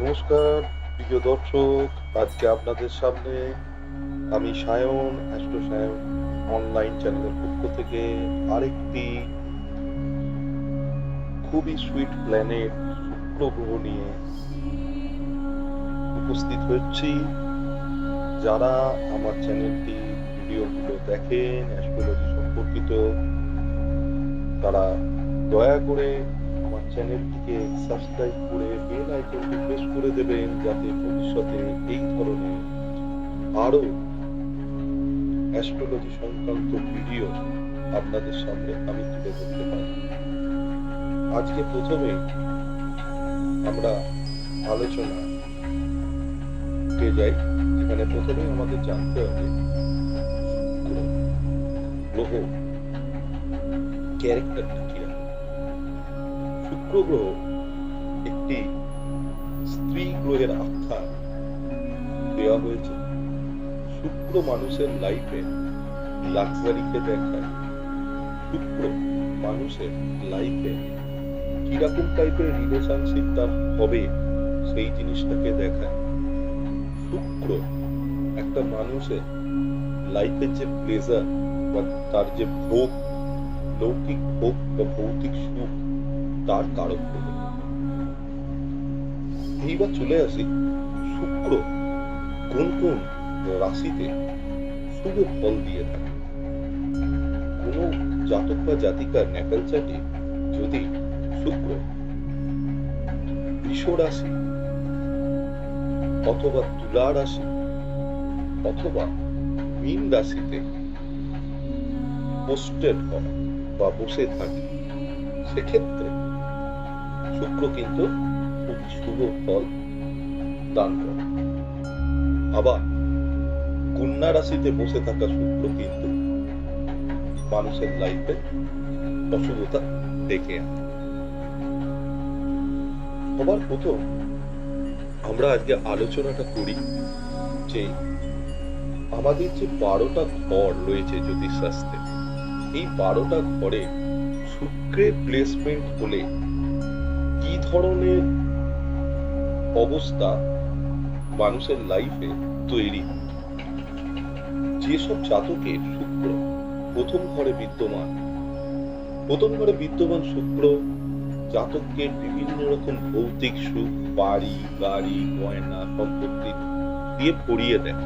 নমস্কার, প্রিয় দর্শক। আজকে আপনাদের সামনে আমি সায়ন, অ্যাস্ট্রো সায়ন অনলাইন চ্যানেলের পক্ষ থেকে আরেকটি খুবই সুইট প্ল্যানেট শুক্র গ্রহ নিয়ে উপস্থিত হচ্ছি। যারা আমার চ্যানেলটি ভিডিওগুলো দেখেন, অ্যাস্ট্রোলজি সম্পর্কিত, তারা দয়া করে চ্যানেলটিকে সাবস্ক্রাইব করে বেল আইকনটি প্রেস করে দেবেন যাতে ভবিষ্যতে এই ধরনের আরও অ্যাস্ট্রোলজি সংক্রান্ত ভিডিও আপনাদের সামনে আমি তুলে ধরতে পারি। আজকে প্রথমে আমরা আলোচনা কে যাই, যেখানে প্রথমে আমাদের জানতে হবে গ্রহ ক্যারেক্টারটা শুক্র গ্রহ একটি স্ত্রী গ্রহের আখ্যা দেওয়া হয়েছে। শুক্র মানুষের লাইফে লাক্সারিকে দেখায়। শুক্র মানুষের লাইফে কীরকম টাইপের রিলেশনশিপ তার হবে সেই জিনিসটাকে দেখায়। শুক্র একটা মানুষের লাইফের যে প্লেজার বা তার যে ভোগ, লৌকিক ভোগ বা ভৌতিক তার কারক গ্রহ এইবার চলে আসি শুক্র কোন কোন রাশিতে শুভ ফল দিয়ে থাকে। কোন জাতক বা জাতিকার ন্যাকাল যদি শুক্র বৃষ রাশি অথবা তুলা রাশি অথবা মীন রাশিতে পোস্টেড হয় বা বসে থাকে, সেক্ষেত্রে শুক্র কিন্তু খুব শুভ ফল দান করে। আবার কন্যা রাশিতে বসে থাকা শুক্র কিন্তু মানুষের লাইফে অশুভতা ডেকে আনে। সবার প্রথম আমরা আজকে আলোচনাটা করি যে আমাদের যে বারোটা ঘর রয়েছে জ্যোতিষশাস্ত্রে, এই বারোটা ঘরে শুক্রের প্লেসমেন্ট হলে ধরনের অবস্থা মানুষের লাইফে তৈরি। যেসব জাতকের শুক্র প্রথম ঘরে বিদ্যমান, প্রথম ঘরে বিদ্যমান শুক্র জাতককে বিভিন্ন রকম ভৌতিক সুখ, বাড়ি, গাড়ি, গয়না, সম্পত্তি দিয়ে ভরিয়ে দেয়।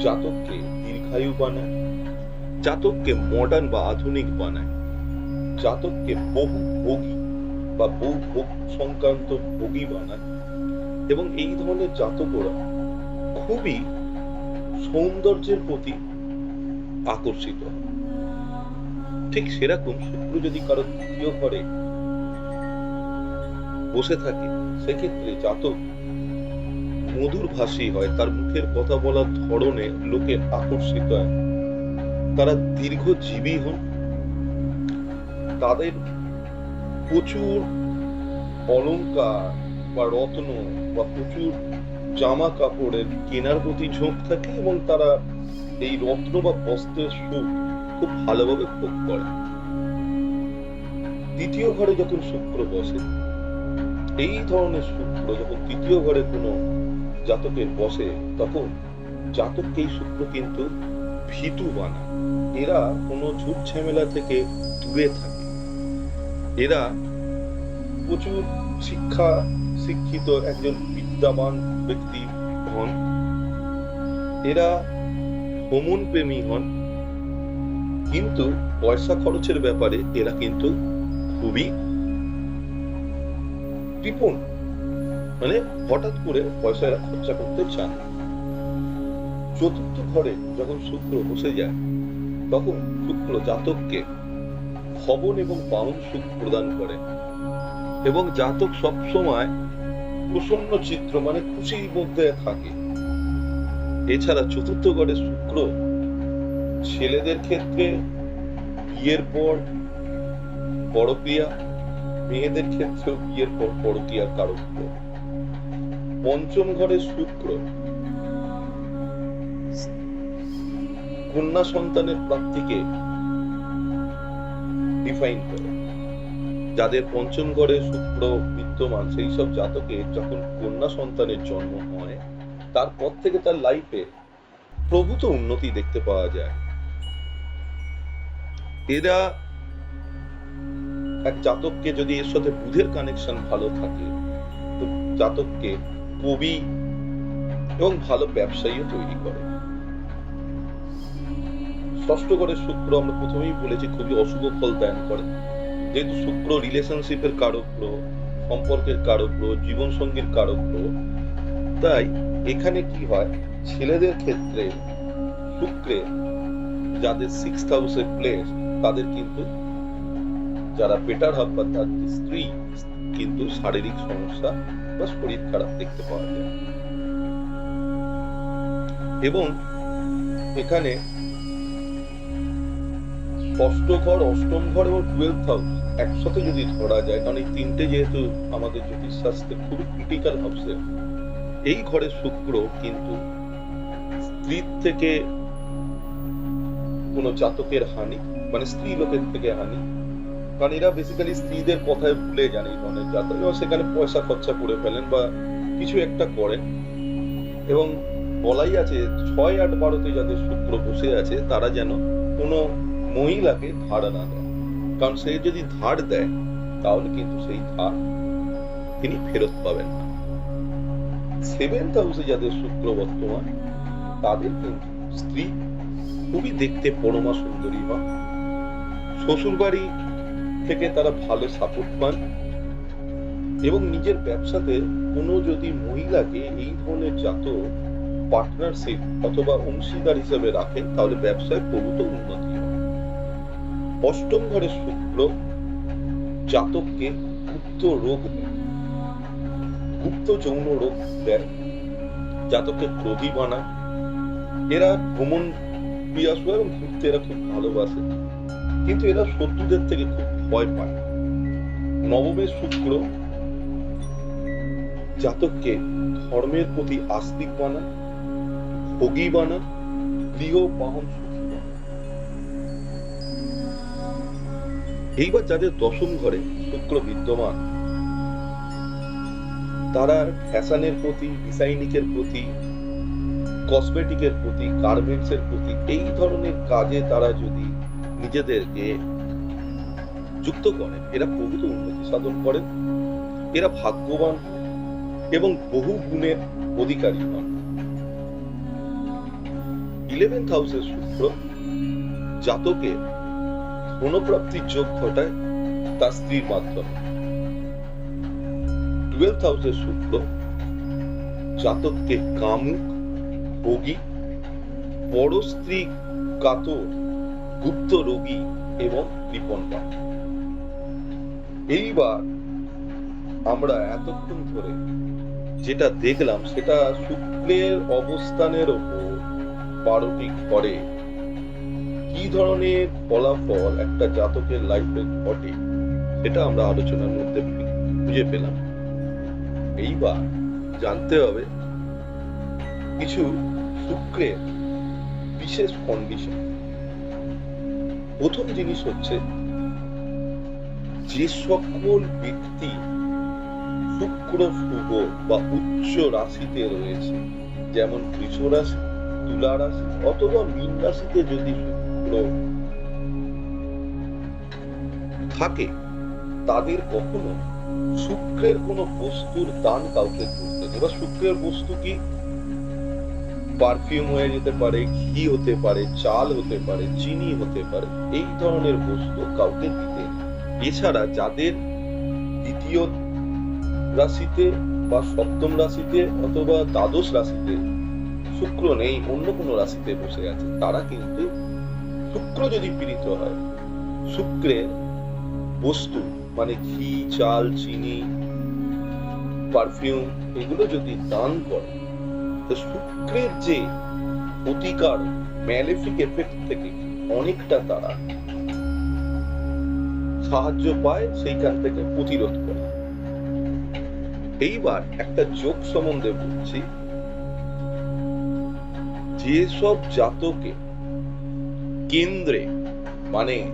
জাতককে দীর্ঘায়ু বানায়, জাতককে মডার্ন বা আধুনিক বানায়, জাতককে বহু ভোগী বা বহু ভোগ সংক্রান্ত ভোগী বানায় এবং এই ধরনের জাতকরা খুবই সৌন্দর্যের প্রতি আকর্ষিত। ঠিক সেরকম শুক্র যদি কারও তৃতীয় ঘরে বসে থাকে, সেক্ষেত্রে জাতক মধুর ভাষী হয়, তার মুখের কথা বলার ধরনে লোকে আকর্ষিত হয়। তারা দীর্ঘজীবী হন, তাদের প্রচুর অলংকার বা রত্ন বা প্রচুর জামা কাপড়ের কেনার প্রতি ঝোঁক থাকে এবং তারা এই রত্ন বা বস্ত্রের সুখ খুব ভালোভাবে ভোগ করে। দ্বিতীয় ঘরে যখন শুক্র বসে, এই ধরনের শুক্র যখন তৃতীয় ঘরে কোনো জাতকের বসে, তখন জাতককে এই শুক্র কিন্তু ভীতু বানায়। এরা কোনো ঝুট ঝামেলা থেকে দূরে থাকে। এরা প্রচুর শিক্ষা শিক্ষিত একজন বিদ্যামান ব্যক্তি হন। এরা ভ্রমণ প্রেমী হন। কিন্তু পয়সা খরচের ব্যাপারে এরা কিন্তু খুবই কৃপণ। মানে হঠাৎ করে পয়সা এরা খরচা করতে চান চতুর্থ ঘরে যখন শুক্র বসে যায়, তখন শুক্র জাতককে ভবন এবং পাউন সুখ প্রদান করে। এবং জাতক সবসময় প্রসন্ন চিত্র মানে খুশির মধ্যে থাকে। এছাড়া চতুর্থ গড়ে শুক্র ছেলেদের ক্ষেত্রে বিয়ের পর পরক্রিয়া মেয়েদের ক্ষেত্রেও বিয়ের পর পরক্রিয়ার কারক। পঞ্চম ঘরে শুক্র। কন্যা সন্তানের প্রাপ্তিকে ডিফাইন করে। যাদের পঞ্চম ঘরে শুক্র বিদ্যমান সেই সব জাতকে যখন কন্যা সন্তানের জন্ম হয় তারপর থেকে তার লাইফে প্রভূত উন্নতি দেখতে পাওয়া যায়। এরা এক জাতককে যদি এর সাথে বুধের কানেকশন ভালো থাকে, তো জাতককে কবি এবং ভালো ব্যবসায়ীও তৈরি করে। ষষ্ঠ ঘরে শুক্র আমরা প্রথমেই বলেছি, খুবই অশুভ ফল দান করে। যেহেতু শুক্র রিলেশনশিপের কারক গ্রহ সম্পর্কের কারক গ্রহ জীবন সঙ্গীর কারক গ্রহ তাই এখানে কি হয়, ছেলেদের ক্ষেত্রে শুক্রে যাদের সিক্স হাউসে প্লেস তাদের কিন্তু যারা বেটার হাব বা তার স্ত্রী, কিন্তু শারীরিক সমস্যা বা শরীর খারাপ দেখতে পাওয়া যায়। এবং এখানে ষষ্ঠ ঘর অষ্টম ঘর এবং টুয়েলভ হাউস একসাথে যদি ধরা যায় কারণ এই তিনটে যেহেতু আমাদের জ্যোতিষ জ্যোতিষশাস্ত্রে খুবই ক্রিটিক্যাল হাউসে এই ঘরে শুক্র কিন্তু স্ত্রীর থেকে কোনো জাতকের হানি মানে স্ত্রী লোকের থেকে হানি, কারণ এরা বেসিক্যালি স্ত্রীদের কথায় ভুলে যান এই ধরনের জাতক, এবং সেখানে পয়সা খরচা করে ফেলেন বা কিছু একটা করেন। এবং বলাই আছে, ছয় আট বারোতে যাদের শুক্র বসে আছে, তারা যেন কোনো মহিলাকে ধার না দেয়। কারণ সে যদি ধার দেয়, তাহলে কিন্তু সেই ধার তিনি ফেরত পাবেন না। সেভেন্থ হাউসে যাদের শুক্র বর্তমান, তাদের কিন্তু স্ত্রী খুবই দেখতে পরমা সুন্দরী হয়। শ্বশুর বাড়ি থেকে তারা ভালো সাপোর্ট পান এবং নিজের ব্যবসাতে কোনো যদি মহিলাকে এই ধরনের জাতক পার্টনারশিপ অথবা অংশীদার হিসেবে রাখেন, তাহলে ব্যবসায় প্রভূত উন্নতি। অষ্টম ঘরে শুক্র জাতককে গুপ্ত রোগ গুপ্ত যৌন রোগ দেয়, জাতককে ক্রোধী বানায়। এরা ভ্রমণ পিয়াসু এবং ঘুরতে এরা খুব ভালোবাসে। কিন্তু এরা শত্রুদের থেকে খুব ভয় পায়। নবমের শুক্র জাতককে ধর্মের প্রতি আস্তিক বানায়, ভোগী বানায় গৃহ বাহন এইবার যাদের দশম ঘরে শুক্র বিদ্যমান, তারা ফ্যাশনের প্রতি, ডিজাইনিকের প্রতি, কসমেটিকের প্রতি গার্মেন্টস এর প্রতি, এই ধরনের কাজে তারা যদি নিজেদেরকে যুক্ত করেন, এরা প্রভূত উন্নতি সাধন করেন, এরা ভাগ্যবান এবং বহু গুণের অধিকারী হন। ইলেভেন্থ হাউসের সূত্র জাতকের ধনপ্রাপ্তির যোগ ঘটায় তার স্ত্রীর মাধ্যমে। টুয়েলভ হাউসের সূত্র, জাতককে কামুক, ভোগী, বড় স্ত্রী কাতর, গুপ্ত রোগী এবং কৃপণ এইবার আমরা এতক্ষণ ধরে যেটা দেখলাম, সেটা শুক্রের অবস্থানের ওপর বারোটি ঘরে কি ধরনের ফলাফল একটা জাতকের লাইফে ঘটে, সেটা আমরা আলোচনার মধ্যে খুঁজে পেলাম। এইবার জানতে হবে কিছু শুক্রের বিশেষ কন্ডিশন প্রথম জিনিস হচ্ছে, যে সকল ব্যক্তি শুক্র, শুভ বা উচ্চ রাশিতে রয়েছে, যেমন বৃষ রাশি তুলা রাশি অথবা মীন রাশিতে যদি শুক্র থাকে। তাদের কখনো শুক্রের কোনো বস্তুর দান কাউকে করতে নেই। বা শুক্রের বস্তু কি? পারফিউম হয়ে যেতে পারে, ঘি হতে পারে, চাল হতে পারে, চিনি হতে পারে, এই ধরনের বস্তু কাউকে দিতে। এছাড়া যাদের দ্বিতীয় রাশিতে বা সপ্তম রাশিতে অথবা দ্বাদশ রাশিতে শুক্র নেই, অন্য কোনো রাশিতে বসে আছে, তারা কিন্তু শুক্র যদি পীড়িত হয় শুক্রের বস্তু মানে ঘি, চাল, চিনি পারফিউম এগুলো যদি দান করে, তো শুক্রের যে প্রতিকার ম্যালেফিক এফেক্ট থেকে অনেকটা তারা সাহায্য পায়, সেইখান থেকে প্রতিরোধ করে। এইবার একটা যোগ সম্বন্ধে বলছি, যেসব জাতকে কেন্দ্রে মানে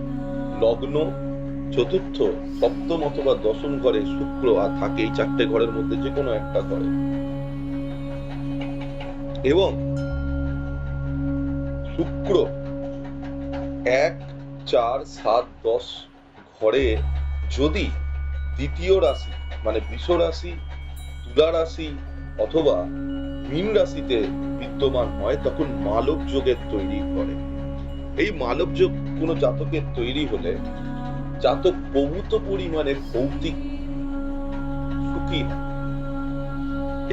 লগ্ন, চতুর্থ, সপ্তম অথবা দশম ঘরে শুক্র আর থাকে এই চারটে ঘরের মধ্যে যে কোনো একটা ঘরে। এবং শুক্র এক, চার, সাত, দশ ঘরে যদি দ্বিতীয় রাশি মানে বৃষ রাশি, তুলা রাশি অথবা মীন রাশিতে বিদ্যমান হয়, তখন মালব যোগের তৈরি করে। এই মালব যোগ কোনো জাতকের তৈরি হলে জাতক বহুত পরিমাণে ভৌতিক সুখী।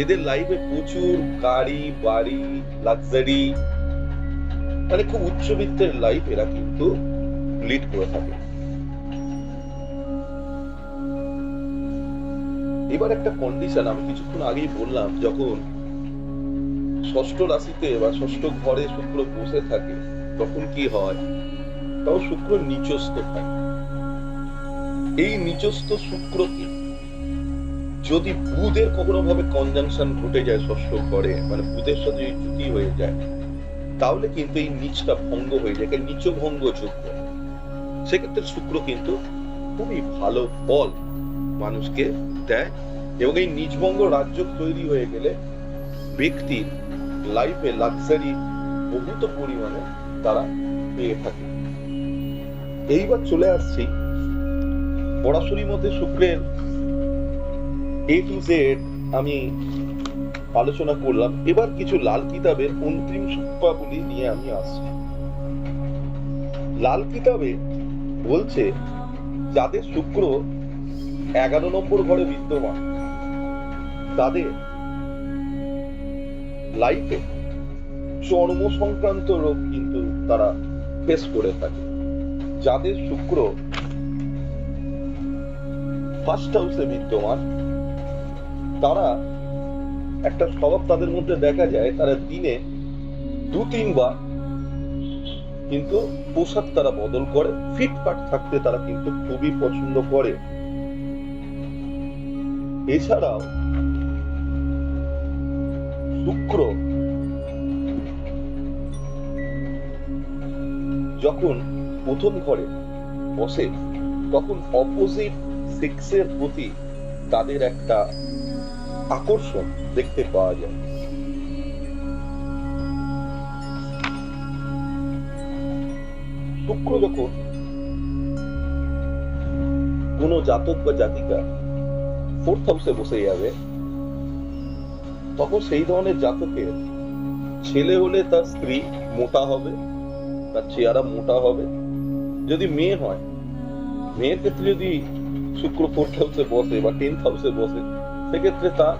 এদের লাইফে প্রচুর গাড়ি, বাড়ি লাক্সারি মানে খুব উচ্চবিত্তের লাইফ এরা কিন্তু লিড করে থাকে এবার একটা কন্ডিশন আমি কিছুক্ষণ আগেই বললাম, যখন ষষ্ঠ রাশিতে বা ষষ্ঠ ঘরে শুক্র বসে থাকে তখন কি হয়? তখন শুক্র নিচস্থ থাকে। এই নিচস্থ শুক্রকে যদি বুধের কখনো ভাবে কনজাংশন ঘটে যায় ষষ্ঠ ঘরে মানে বুধের সাথে যদি জুতি হয়ে যায়, তাহলে কিন্তু এই নিচটা ভঙ্গ হয়ে যায়। নিচ ভঙ্গ যোগ বলে। সেক্ষেত্রে শুক্র কিন্তু খুবই ভালো ফল মানুষকে দেয় এবং এই নিজভঙ্গ রাজ্য তৈরি হয়ে গেলে ব্যক্তির লাইফে লাক্সারি বহুত পরিমাণে তারা পেয়ে থাকে। এইবার চলে আসছি পড়াশোনার মধ্যে শুক্রের এ টু জেড আমি আলোচনা করলাম। এবার কিছু লাল কিতাবের অন্তিম সূত্রাবলী নিয়ে আমি আসছি। লাল কিতাবে বলছে, যাদের শুক্র এগারো নম্বর ঘরে বিদ্যমান, তাদের লাইফে চর্ম সংক্রান্ত রোগ তারা ফেস করে থাকে। যাদের শুক্র ফার্স্ট হাউসে বিদ্যমান, তারা একটা স্বভাব তাদের মধ্যে দেখা যায়, তারা দিনে দু, তিনবার কিন্তু পোশাক তারা বদল করে, ফিটফাট থাকতে তারা কিন্তু খুবই পছন্দ করে। এছাড়াও শুক্র যখন প্রথম ঘরে বসে, তখন অপোজিট সেক্সের প্রতি তাদের একটা আকর্ষণ দেখতে পাওয়া যায়। শুক্র যখন কোন জাতক বা জাতিকা ফোর্থ হাউসে বসে যাবে, তখন সেই ধরনের জাতকের ছেলে হলে তার স্ত্রী মোটা হবে তার চেহারা মোটা হবে। যদি মেয়ে হয়, মেয়ের ক্ষেত্রে যদি শুক্র ফোর্থ হাউসে বসে বা টেন্থ হাউসে বসে, সেক্ষেত্রে তার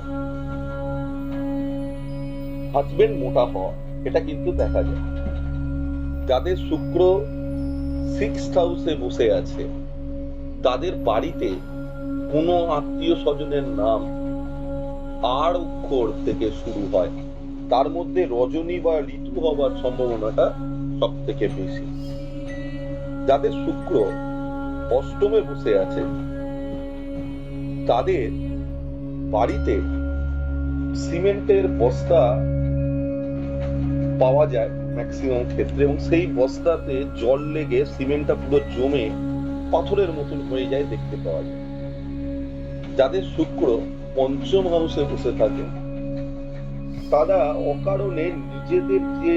হাজবেন্ড মোটা হওয়া, এটা কিন্তু দেখা যায়। যাদের শুক্র সিক্স হাউসে বসে আছে, তাদের বাড়িতে কোনো আত্মীয় স্বজনের নাম আর অক্ষর থেকে শুরু হয়। তার মধ্যে রজনী বা ঋতু হবার সম্ভাবনাটা সব থেকে বেশি। যাদের শুক্র অষ্টমে বসে আছে, তাদের বাড়িতে সিমেন্টের বস্তা পাওয়া যায় ম্যাক্সিমাম ক্ষেত্রে এবং সেই বস্তাতে জল লেগে সিমেন্টটা পুরো জমে পাথরের মতন হয়ে যায় দেখতে পাওয়া যায়। যাদের শুক্র পঞ্চম হাউসে বসে থাকে, তারা অকারণে নিজেদের যে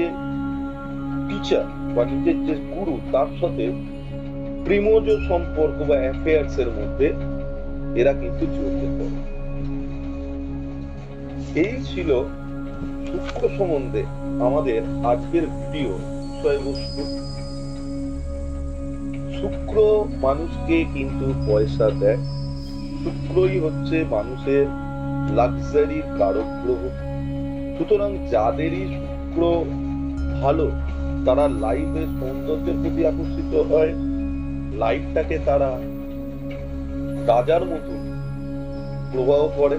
টিচার বা নিজের যে গুরু, তার সাথে প্রেমজ সম্পর্ক বা অ্যাফেয়ার্স এর মধ্যে এরা কিন্তু জড়িয়ে পড়ে এই ছিল শুক্র সম্বন্ধে আমাদের আজকের ভিডিও। বিষয়বস্তু শুক্র মানুষকে কিন্তু পয়সা দেয়। শুক্রই হচ্ছে মানুষের লাক্সারির কারক গ্রহ সুতরাং যাদেরই শুক্র ভালো তারা লাইফে সৌন্দর্যের প্রতি আকর্ষিত হয়। লাইফটাকে তারা রাজার মতন প্রবাহ করে।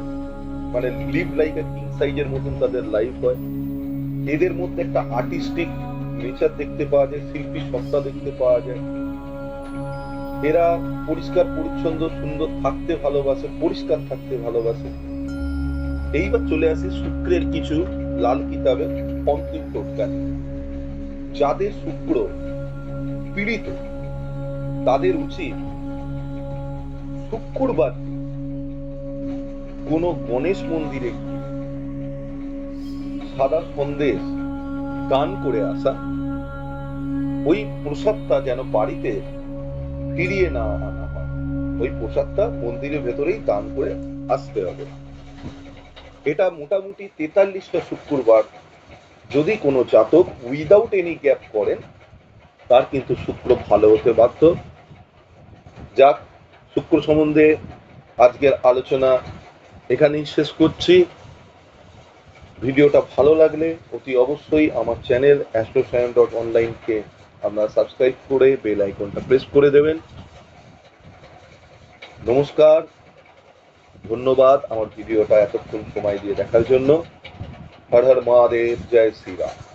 মানে লিভ লাইক এ কিং সাইজের মতন তাদের লাইফ হয়। এদের মধ্যে একটা আর্টিস্টিক নেচার দেখতে পাওয়া যায়, শিল্পী সত্তা দেখতে পাওয়া যায়। এরা পরিষ্কার, পরিচ্ছন্ন, সুন্দর থাকতে ভালোবাসে, পরিষ্কার থাকতে ভালোবাসে। এইবার চলে আসি শুক্রের কিছু লাল কিতাবে অন্তিম টোটকা যাদের শুক্র পীড়িত, তাদের উচিত শুক্রবার কোন গণেশ মন্দিরে সাদা সন্দেশ দান করে আসা, ওই প্রসাদটা যেন বাড়িতে ফিরিয়ে না আনা হয়। ওই প্রসাদটা মন্দিরের ভেতরেই দান করে আসতে হবে। এটা মোটামুটি তেতাল্লিশটা শুক্রবার যদি কোনো জাতক উইদাউট এনি গ্যাপ করেন, তার কিন্তু শুক্র ভালো হতে বাধ্য। যাক, শুক্র সম্বন্ধে আজকের আলোচনা এখানেই শেষ করছি। ভিডিওটা ভালো লাগলে অতি অবশ্যই আমার চ্যানেল অ্যাস্ট্রোসায়ন ডট অনলাইনকে আপনারা সাবস্ক্রাইব করে বেল আইকনটা প্রেস করে দেবেন। নমস্কার, ধন্যবাদ আমার ভিডিওটা এতক্ষণ সময় দিয়ে দেখার জন্য। हर हर महादेव जय श्री राम।